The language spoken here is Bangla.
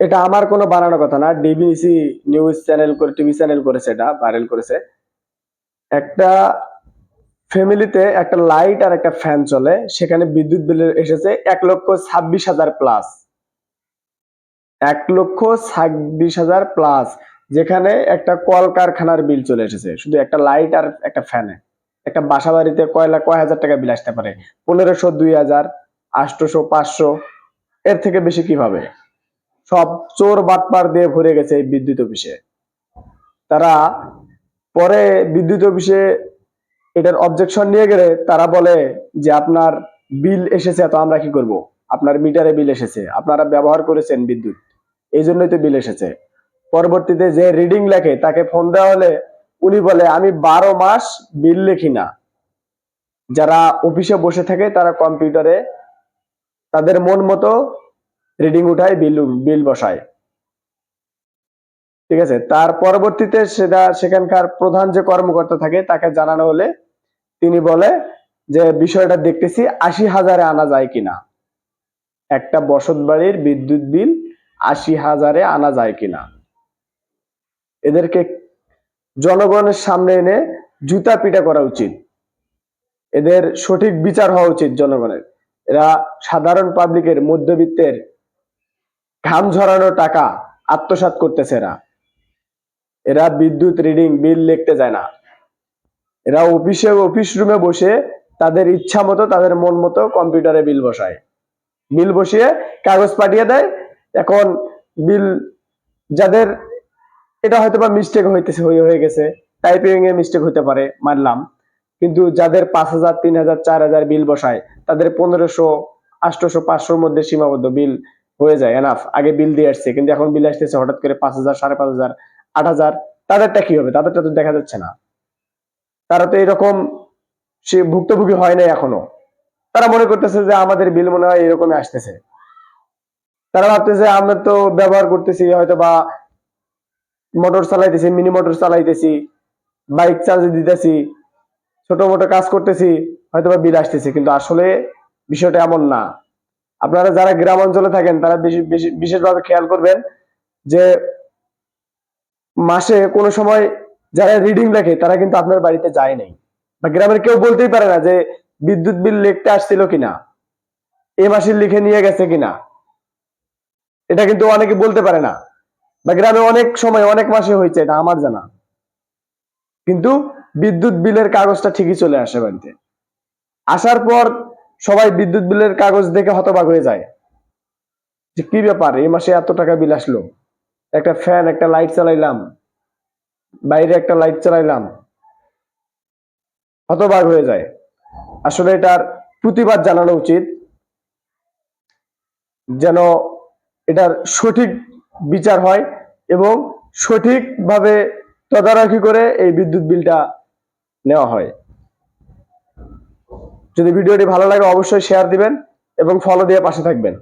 এটা আমার কোনো বানানো কথা না ডিবিসি নিউজ চ্যানেল করে টিভি চ্যানেল করেছে এটা ভাইরাল করেছে। একটা ফ্যামিলিতে একটা লাইট আর একটা ফ্যান চলে, সেখানে বিদ্যুৎ বিল এসেছে এক লক্ষ ছাব্বিশ হাজার প্লাস এক লক্ষ ছাব্বিশ হাজার প্লাস যেখানে একটা কলকারখানার বিল চলে এসেছে, শুধু একটা লাইট আর একটা ফ্যানে একটা বাসা বাড়িতে কয় লাখ কয় হাজার টাকা বিল আসতে পারে? পনেরোশো, দুই হাজার আটশোশো পাঁচশো, এর থেকে বেশি কীভাবে? সব চোর বাটপার দিয়ে ভরে গেছে এই বিদ্যুৎ অফিসে। তারা পরে বিদ্যুৎ অফিসে এটার অবজেকশন নিয়ে গেলে তারা বলে যে, আপনার বিল এসেছে, তো আমরা কি করব? আপনার মিটারে বিল এসেছে, আপনারা ব্যবহার করেছেন বিদ্যুৎ এই জন্যই তো বিল এসেছে। পরবর্তীতে যে রিডিং লেখে, তাকে ফোন দেওয়া হলে উনি বলে, আমি বারো মাস বিল লিখি না। যারা অফিসে বসে থাকে, তারা কম্পিউটারে তাদের মন মতো রিডিং উঠায় বিল বিল বসায়। ঠিক আছে? তার পরবর্তীতে সেটা সেখানকার প্রধান যে কর্মকর্তা থাকে, তাকে জানানো হলে তিনি বলে যে, বিষয়টা দেখতেছি, আশি হাজারে আনা যায় কিনা। একটা বসত বাড়ির বিদ্যুৎ বিল আশি হাজারে আনা যায় কিনা। এদেরকে জনগণের সামনে এনে জুতা পিটা করা উচিত। এদের সঠিক বিচার হওয়া উচিত জনগণের। এরা সাধারণ পাবলিকের মধ্যবিত্তের ঘাম ঝরানো টাকা আত্মসাৎ করতেছে এরা। এরা বিদ্যুৎ রিডিং বিল লিখতে যায় না। এরা অফিসে অফিস রুমে বসে তাদের ইচ্ছা মতো, তাদের মন মতো কম্পিউটারে বিল বসায়। বিল বসিয়ে কাগজ পাঠিয়ে দেয়। এখন বিল যাদের, এটা হয়তো বা মিস্টেক হইতেছে হয়ে গেছে। টাইপিং এ মিস্টেক হতে পারে, মানলাম। কিন্তু যাদের পাঁচ হাজার, তিন হাজার, চার হাজার বিল বসায়, তাদের পনেরোশো আটশোশো পাঁচশোর মধ্যে সীমাবদ্ধ বিল হয়ে যায় এনাফ আগে বিল দিয়ে আসছে, কিন্তু এখন বিল আসতেছে, হঠাৎ করে পাঁচ হাজার, সাড়ে পাঁচ হাজার, আট হাজার, তাদেরটা কি হবে? তাদেরটা তো দেখা যাচ্ছে না। তারা তো এরকম সে ভুক্তভোগী হয় নাই এখনও। তারা মনে করতেছে যে আমাদের বিল মনে হয় এরকমই আসতেছে। তারা ভাবতেছে, আমরা তো ব্যবহার করতেছি হয়তো বা মোটর চালাইতেছি মিনি মোটর চালাইতেছি বাইক চার্জ দিতেছি ছোট মোটো কাজ করতেছি হয়তো বা বিল আসতেছে, কিন্তু আসলে বিষয়টা এমন না। আপনারা যারা গ্রাম অঞ্চলে থাকেন, তারা বেশি বেশি বিশেষভাবে খেয়াল করবেন যে মাসে কোনো সময় যারা রিডিং লেখে, তারা কিন্তু আপনার বাড়িতে যায় নাই। বা গ্রামের কেউ বলতেই পারে না যে বিদ্যুৎ বিল লিখতে আসছিল কিনা এই মাসে লিখে নিয়ে গেছে কিনা। এটা কিন্তু অনেকে বলতে পারে না। বা গ্রামে অনেক সময়, অনেক মাসে হয়েছে, এটা আমার জানা। কিন্তু বিদ্যুৎ বিলের কাগজটা ঠিকই চলে আসে বাড়িতে। আসার পর সবাই বিদ্যুৎ বিলের কাগজ দেখে হতবাক হয়ে যায়। যে কি ব্যাপার, এই মাসে এত টাকা বিল আসলো? একটা ফ্যান একটা লাইট চালাইলাম। বাইরে একটা লাইট চালাইলাম। হতবাক হয়ে যায়। আসলে এটার প্রতিবাদ জানানো উচিত। যেন এটার সঠিক বিচার হয় এবং সঠিকভাবে তদারকি করে এই বিদ্যুৎ বিলটা নেওয়া হয়। যদি ভিডিওটি ভালো লাগে অবশ্যই শেয়ার দিবেন এবং ফলো দিয়ে পাশে থাকবেন।